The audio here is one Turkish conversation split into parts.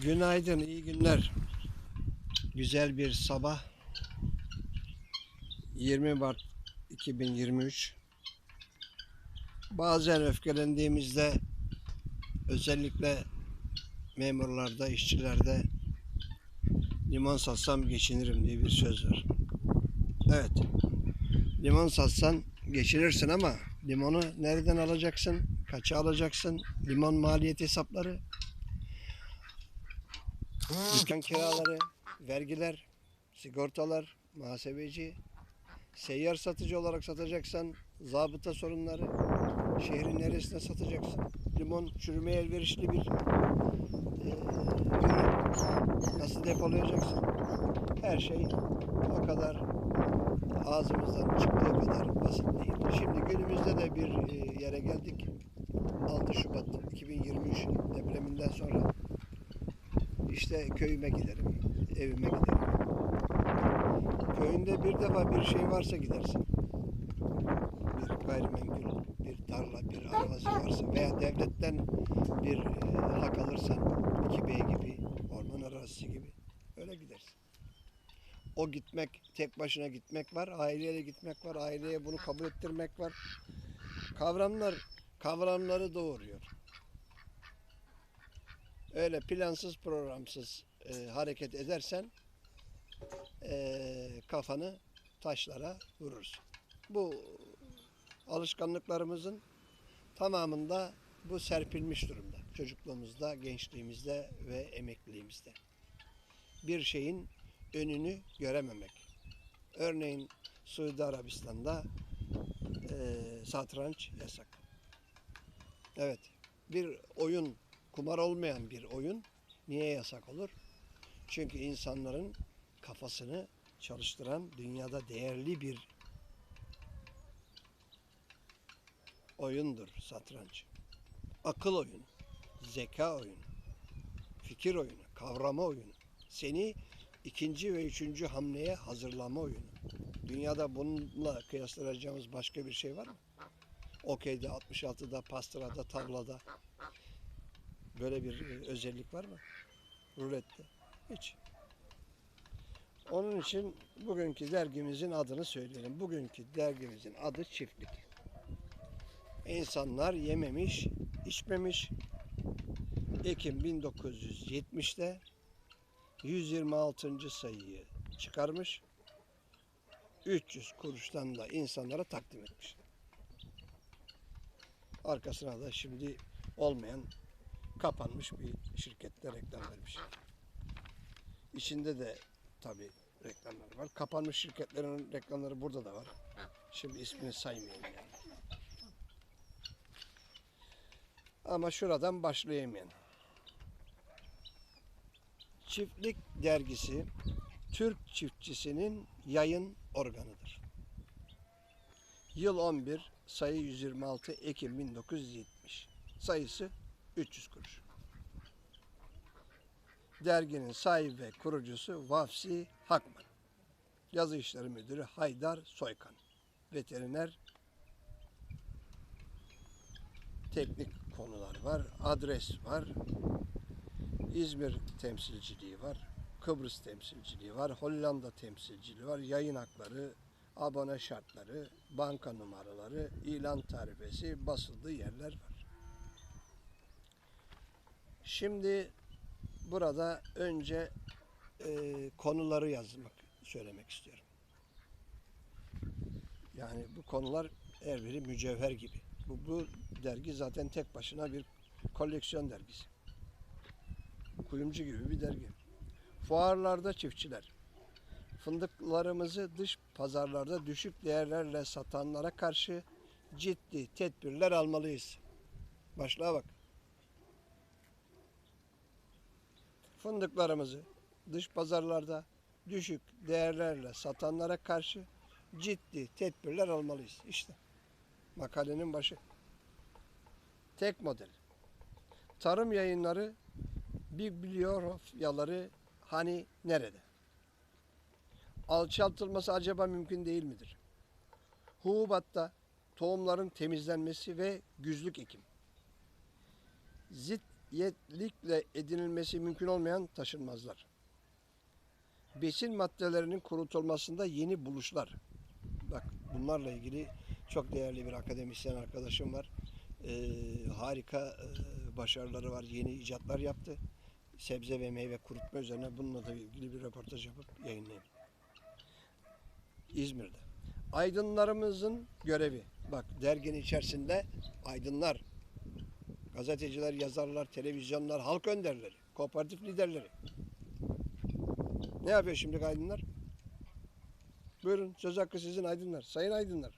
Günaydın, iyi günler. Güzel bir sabah. 20 Mart 2023. Bazen öfkelendiğimizde özellikle memurlarda, işçilerde limon satsam geçinirim diye bir söz var. Evet. Limon satsan geçinirsin ama limonu nereden alacaksın? Kaça alacaksın? Limon maliyet hesapları, Dükkan kiraları, vergiler, sigortalar, muhasebeci, seyyar satıcı olarak satacaksan zabıta sorunları, şehrin neresine satacaksın? Limon çürümeye elverişli bir e. Nasıl depolayacaksın? Her şey o kadar ağzımızdan çıktığı kadar basit değil. Şimdi günümüzde de bir e, yere geldik. 6 Şubat 2023 depreminden sonra işte köyüme giderim, evime giderim. Köyünde bir defa bir şey varsa gidersin. Bir gayrimenkul, bir tarla, bir arazi varsa veya devletten bir e, hak alırsan, 2B gibi, orman arazisi gibi öyle gidersin. O gitmek, tek başına gitmek var, aileyle gitmek var, aileye bunu kabul ettirmek var. Kavramlar, kavramları doğuruyor öyle plansız programsız e, hareket edersen e, kafanı taşlara vurursun. Bu alışkanlıklarımızın tamamında bu serpilmiş durumda. Çocukluğumuzda, gençliğimizde ve emekliliğimizde. Bir şeyin önünü görememek. Örneğin Suudi Arabistan'da e, satranç yasak. Evet, bir oyun kumar olmayan bir oyun niye yasak olur? Çünkü insanların kafasını çalıştıran dünyada değerli bir oyundur satranç. Akıl oyunu, zeka oyunu, fikir oyunu, kavrama oyunu. Seni ikinci ve üçüncü hamleye hazırlama oyunu. Dünyada bununla kıyaslayacağımız başka bir şey var mı? Okey'de, 66'da, pastirada, tavlada, Böyle bir özellik var mı? Rulette. Hiç. Onun için bugünkü dergimizin adını söyleyelim. Bugünkü dergimizin adı Çiftlik. İnsanlar yememiş, içmemiş. Ekim 1970'te 126. sayıyı çıkarmış. 300 kuruştan da insanlara takdim etmiş. Arkasına da şimdi olmayan kapanmış bir şirkette reklam vermiş. İçinde de tabi reklamlar var. Kapanmış şirketlerin reklamları burada da var. Şimdi ismini saymayayım yani. Ama şuradan başlayayım yani. Çiftlik dergisi Türk çiftçisinin yayın organıdır. Yıl 11, sayı 126 Ekim 1970. Sayısı 300 kuruş. Derginin sahibi ve kurucusu Vafsi Hakman. Yazı işleri müdürü Haydar Soykan. Veteriner teknik konular var, adres var, İzmir temsilciliği var, Kıbrıs temsilciliği var, Hollanda temsilciliği var, yayın hakları, abone şartları, banka numaraları, ilan tarifesi, basıldığı yerler var. Şimdi burada önce e, konuları yazmak, söylemek istiyorum. Yani bu konular her biri mücevher gibi. Bu, bu dergi zaten tek başına bir koleksiyon dergisi. Kuyumcu gibi bir dergi. Fuarlarda çiftçiler. Fındıklarımızı dış pazarlarda düşük değerlerle satanlara karşı ciddi tedbirler almalıyız. Başlığa bak. Fındıklarımızı dış pazarlarda düşük değerlerle satanlara karşı ciddi tedbirler almalıyız. İşte makalenin başı. Tek model. Tarım yayınları bibliografyaları hani nerede? Alçaltılması acaba mümkün değil midir? Hububatta tohumların temizlenmesi ve güzlük ekim. Zit mülkiyetlikle edinilmesi mümkün olmayan taşınmazlar. Besin maddelerinin kurutulmasında yeni buluşlar. Bak bunlarla ilgili çok değerli bir akademisyen arkadaşım var. Ee, harika e, başarıları var. Yeni icatlar yaptı. Sebze ve meyve kurutma üzerine bununla da ilgili bir röportaj yapıp yayınlayayım. İzmir'de. Aydınlarımızın görevi. Bak derginin içerisinde aydınlar, gazeteciler, yazarlar, televizyonlar, halk önderleri, kooperatif liderleri. Ne yapıyor şimdi aydınlar? Buyurun söz hakkı sizin aydınlar. Sayın aydınlar.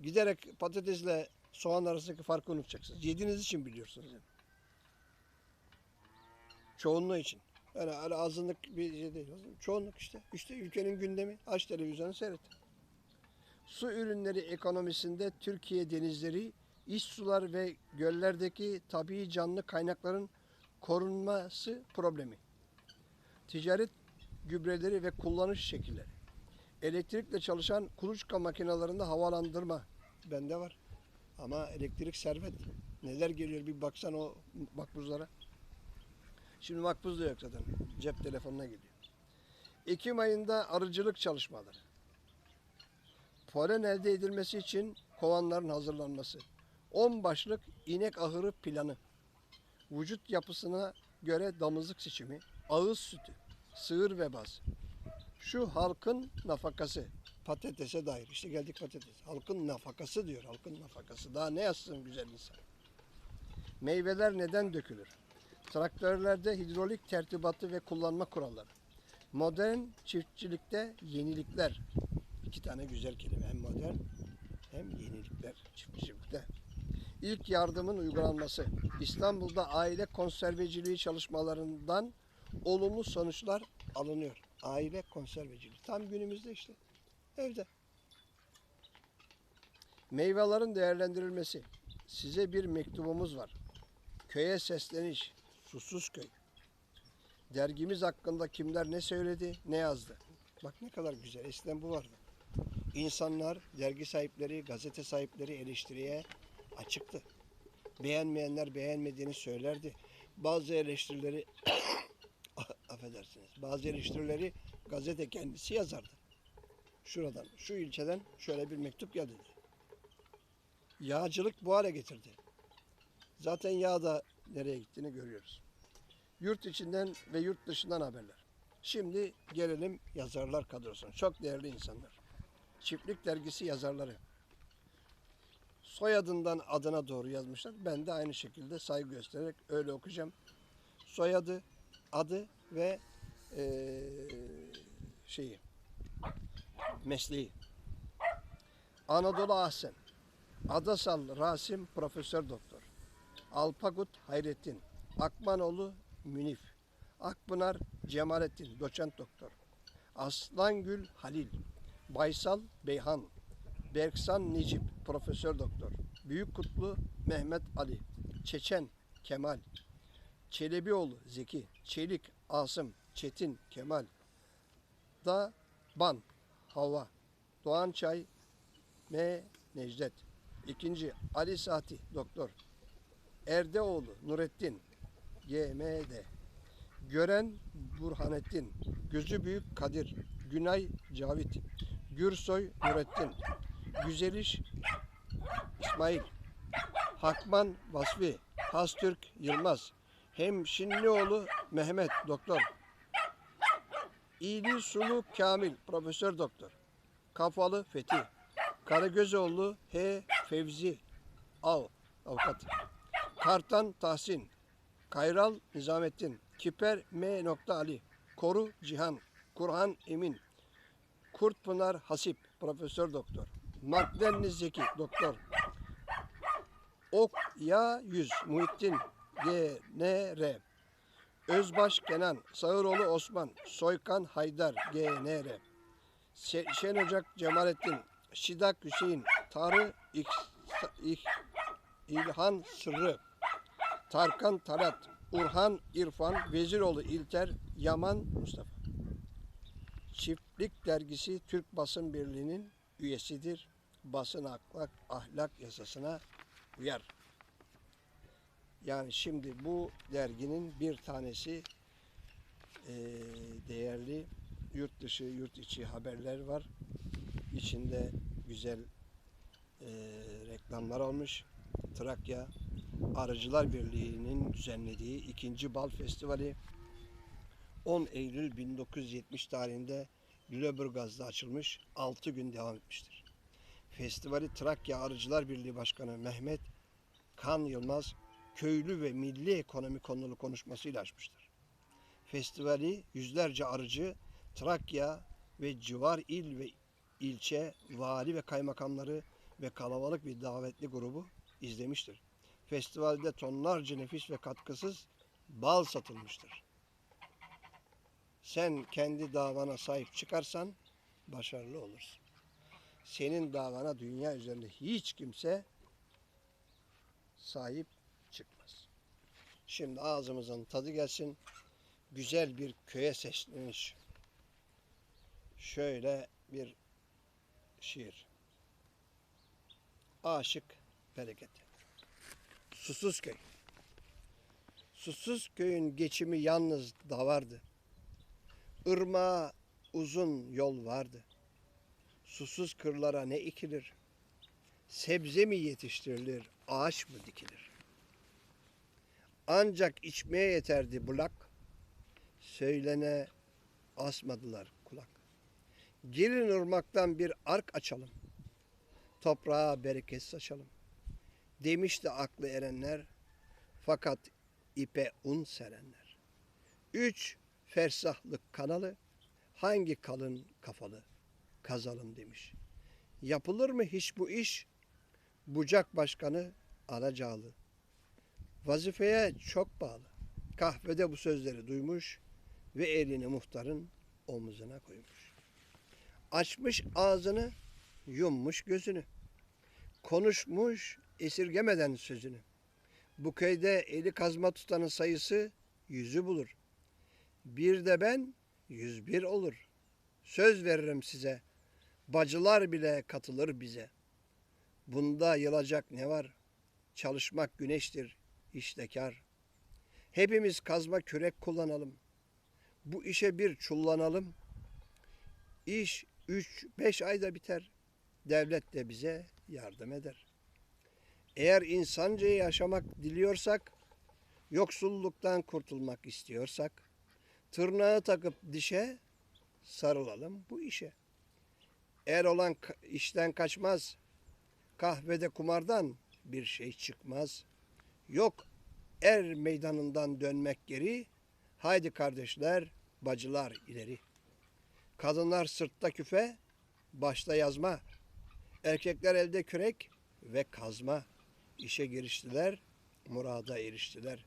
Giderek patatesle soğan arasındaki farkı unutacaksınız. Yediğiniz için biliyorsunuz. Yani. Çoğunluğu için. Yani öyle azınlık bir şey değil. Çoğunluk işte. İşte ülkenin gündemi. Aç televizyonu seyret. Su ürünleri ekonomisinde Türkiye denizleri, iç sular ve göllerdeki tabii canlı kaynakların korunması problemi. Ticaret gübreleri ve kullanış şekilleri. Elektrikle çalışan kuluçka makinelerinde havalandırma bende var. Ama elektrik servet. Neler geliyor bir baksan o makbuzlara. Şimdi makbuz da yok zaten. Cep telefonuna geliyor. Ekim ayında arıcılık çalışmaları. Polen elde edilmesi için kovanların hazırlanması. 10 başlık inek ahırı planı. Vücut yapısına göre damızlık seçimi. Ağız sütü. Sığır vebası. Şu halkın nafakası. Patatese dair. İşte geldik patates. Halkın nafakası diyor. Halkın nafakası. Daha ne yazsın güzel insan. Meyveler neden dökülür? Traktörlerde hidrolik tertibatı ve kullanma kuralları. Modern çiftçilikte yenilikler. İki tane güzel kelime. Hem modern hem yenilikler çiftçilikte. İlk yardımın uygulanması. İstanbul'da aile konserveciliği çalışmalarından olumlu sonuçlar alınıyor. Aile konserveciliği. Tam günümüzde işte. Evde. Meyvelerin değerlendirilmesi. Size bir mektubumuz var. Köye sesleniş. Susuz köy. Dergimiz hakkında kimler ne söyledi, ne yazdı. Bak ne kadar güzel. Eskiden bu vardı. İnsanlar, dergi sahipleri, gazete sahipleri eleştiriye açıktı. Beğenmeyenler beğenmediğini söylerdi. Bazı eleştirileri affedersiniz. Bazı eleştirileri gazete kendisi yazardı. Şuradan, şu ilçeden şöyle bir mektup geldi. Yağcılık bu hale getirdi. Zaten yağ da nereye gittiğini görüyoruz. Yurt içinden ve yurt dışından haberler. Şimdi gelelim yazarlar kadrosuna. Çok değerli insanlar. Çiftlik dergisi yazarları. Soyadından adına doğru yazmışlar. Ben de aynı şekilde saygı göstererek öyle okuyacağım. Soyadı, adı ve eee, şeyi, mesleği. Anadolu Ahsen, Adasal Rasim Profesör Doktor, Alpagut Hayrettin, Akmanoğlu Münif, Akpınar Cemalettin Doçent Doktor, Aslangül Halil, Baysal Beyhan, Berksan Necip Profesör Doktor, Büyük Kutlu Mehmet Ali, Çeçen Kemal, Çelebioğlu Zeki, Çelik Asım, Çetin Kemal, Da Ban Hava, Doğan Çay M. Necdet, İkinci Ali Sati Doktor, Erdeoğlu Nurettin. GMD, Gören Burhanettin, Gözü Büyük Kadir, Günay Cavit, Gürsoy Nurettin, Güzeliş İsmail, Hakman Vasfi, Hastürk Yılmaz, Hemşinlioğlu Mehmet Doktor, İli Sulu Kamil Profesör Doktor, Kafalı Fethi, Karagözoğlu H. Fevzi. Av Avukat, Kartan Tahsin, Kayral Nizamettin, Kiper M. Ali, Koru Cihan, Kurhan Emin, Kurtpınar Hasip, Profesör Doktor, Makdenli Zeki, Doktor, Ok Ya Yüz, Muhittin G. N. R. Özbaş Kenan, Sağıroğlu Osman, Soykan Haydar, G. N. R. Şen Ocak Cemalettin, Şidak Hüseyin, Tarı İk, İk, İlhan Sırrı, Tarkan Talat, Urhan İrfan, Veziroğlu İlter, Yaman Mustafa. Çiftlik Dergisi Türk Basın Birliği'nin üyesidir. Basın ahlak, ahlak yasasına uyar. Yani şimdi bu derginin bir tanesi eee, değerli yurt dışı, yurt içi haberler var. İçinde güzel eee, reklamlar olmuş. Trakya Arıcılar Birliği'nin düzenlediği ikinci bal festivali 10 Eylül 1970 tarihinde Lüleburgaz'da açılmış 6 gün devam etmiştir. Festivali Trakya Arıcılar Birliği Başkanı Mehmet Kan Yılmaz köylü ve milli ekonomi konulu konuşmasıyla açmıştır. Festivali yüzlerce arıcı Trakya ve civar il ve ilçe vali ve kaymakamları ve kalabalık bir davetli grubu izlemiştir. Festivalde tonlarca nefis ve katkısız bal satılmıştır. Sen kendi davana sahip çıkarsan başarılı olursun. Senin davana dünya üzerinde hiç kimse sahip çıkmaz. Şimdi ağzımızın tadı gelsin. Güzel bir köye sesleniş. Şöyle bir şiir. Aşık bereket. Susuz köy. Susuz köyün geçimi yalnız davardı. Irmağa uzun yol vardı. Susuz kırlara ne ekilir? Sebze mi yetiştirilir, ağaç mı dikilir? Ancak içmeye yeterdi bulak, söylene asmadılar kulak. Girin ırmaktan bir ark açalım, toprağa bereket saçalım. Demişti aklı erenler, fakat ipe un serenler. Üç fersahlık kanalı, hangi kalın kafalı kazalım demiş. Yapılır mı hiç bu iş? Bucak Başkanı Alacağlı. Vazifeye çok bağlı. Kahvede bu sözleri duymuş ve elini muhtarın omuzuna koymuş. Açmış ağzını, yummuş gözünü. Konuşmuş esirgemeden sözünü. Bu köyde eli kazma tutanın sayısı yüzü bulur. Bir de ben yüz bir olur. Söz veririm size. Bacılar bile katılır bize. Bunda yılacak ne var? Çalışmak güneştir, işte kar. Hepimiz kazma kürek kullanalım. Bu işe bir çullanalım. İş üç, beş ayda biter. Devlet de bize yardım eder. Eğer insanca yaşamak diliyorsak, yoksulluktan kurtulmak istiyorsak, tırnağı takıp dişe sarılalım bu işe. Er olan işten kaçmaz. Kahvede kumardan bir şey çıkmaz. Yok er meydanından dönmek geri. Haydi kardeşler, bacılar ileri. Kadınlar sırtta küfe, başta yazma. Erkekler elde kürek ve kazma. İşe giriştiler, murada eriştiler.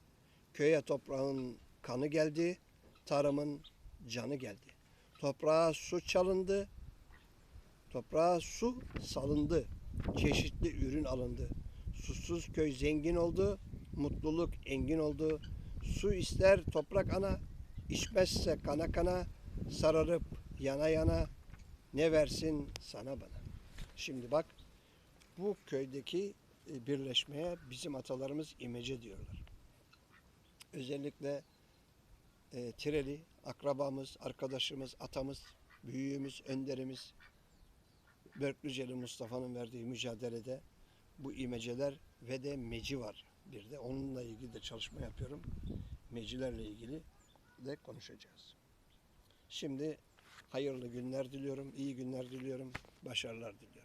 Köye toprağın kanı geldi, tarımın canı geldi. Toprağa su çalındı, toprağa su salındı. Çeşitli ürün alındı. Susuz köy zengin oldu, mutluluk engin oldu. Su ister toprak ana, içmezse kana kana, sararıp yana yana, ne versin sana bana. Şimdi bak, bu köydeki e, birleşmeye bizim atalarımız imece diyorlar. Özellikle e, Tireli, akrabamız, arkadaşımız, atamız, büyüğümüz, önderimiz, Börklüceli Mustafa'nın verdiği mücadelede bu imeceler ve de meci var bir de. Onunla ilgili de çalışma yapıyorum. Mecilerle ilgili de konuşacağız. Şimdi hayırlı günler diliyorum, iyi günler diliyorum, başarılar diliyorum.